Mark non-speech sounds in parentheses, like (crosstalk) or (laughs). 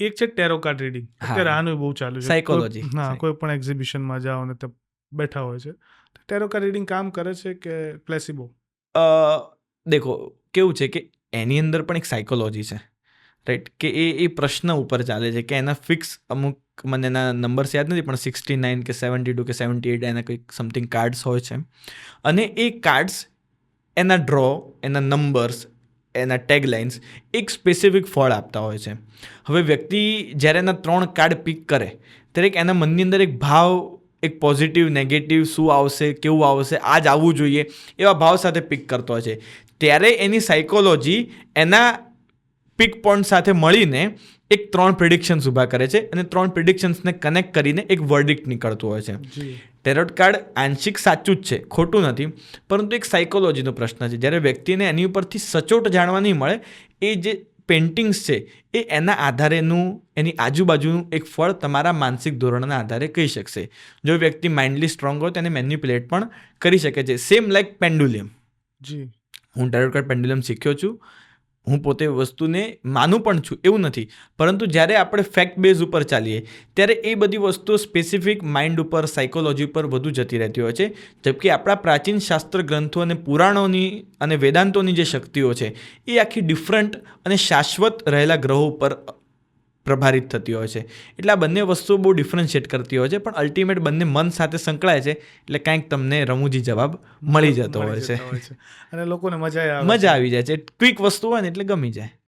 એક છે ટેરો card reading. અત્યારે આનું બહુ ચાલુ છે. સાયકોલોજી હા કોઈ પણ એક્ઝિબિશનમાં જાઓ ને તે બેઠા હોય છે. ટેરો કાર્ડ રીડિંગ કામ કરે છે કે પ્લેસિબો દેખો કેવું છે કે એની અંદર પણ એક સાયકોલોજી છે. રાઈટ કે એ એ પ્રશ્ન ઉપર ચાલે છે કે એના ફિક્સ અમુક મને એના નંબર્સ યાદ નથી પણ સિક્સટી નાઇન કે સેવન્ટી ટુ કે સેવન્ટી એટ એના કંઈક સમથિંગ કાર્ડ્સ હોય છે. અને એ કાર્ડ્સ એના ડ્રો એના નંબર્સ એના ટેગલાઇન્સ એક સ્પેસિફિક ફળ આપતા હોય છે. હવે વ્યક્તિ જ્યારે એના ત્રણ કાર્ડ પિક કરે, ત્યારે એના મનની અંદર એક ભાવ, એક પોઝિટિવ નેગેટિવ શું આવશે, કેવું આવશે આ જ આવવું જોઈએ, એવા ભાવ સાથે પિક કરતો હોય છે. ત્યારે એની સાયકોલોજી એના પિક પોઈન્ટ સાથે મળીને એક ત્રણ પ્રિડિક્શન્સ ઊભા કરે છે અને ત્રણ પ્રિડિક્શન્સને કનેક્ટ કરીને એક વર્ડિક્ટ નીકળતું હોય છે. ટેરોટ કાર્ડ આંશિક સાચું જ છે ખોટું નથી. પરંતુ એક સાયકોલોજીનો પ્રશ્ન છે જ્યારે વ્યક્તિને એની ઉપરથી સચોટ જાણવા નહીં મળે એ જે પેઇન્ટિંગ્સ છે એ એના આધારેનું એની આજુબાજુનું એક ફળ તમારા માનસિક ધોરણના આધારે કહી શકશે. જો વ્યક્તિ માઇન્ડલી સ્ટ્રોંગ હોય તેને મેન્યુપ્યુલેટ પણ કરી શકે છે. સેમ લાઈક પેન્ડુલિયમ જી. હું ટેરોટ કાર્ડ પેન્ડુલમ શીખ્યો છું. હું પોતે વસ્તુને માનું પણ છું, એવું નથી. પરંતુ જ્યારે આપણે ફેક્ટ બેઝ ઉપર ચાલીએ, ત્યારે એ બધી વસ્તુઓ સ્પેસિફિક માઇન્ડ ઉપર સાયકોલોજી ઉપર વધુ જતી રહેતી હોય છે. જબકે આપણા પ્રાચીન શાસ્ત્ર ગ્રંથો અને પુરાણોની અને વેદાંતોની જે શક્તિઓ છે, એ આખી ડિફરન્ટ અને શાશ્વત રહેલા ગ્રહો ઉપર પ્રભારિત થતી હોય છે. એટલે આ બંને વસ્તુઓ બહુ ડિફરન્શિએટ કરતી હોય છે પણ અલ્ટિમેટ બંને મન સાથે સંકળાય છે એટલે કાંઈક તમને રમૂજી જવાબ મળી જતો હોય છે. જતા હોય છે. અને લોકોને મજા (laughs) મજા આવી જાય છે. ક્વિક વસ્તુ હોય ને એટલે ગમી જાય.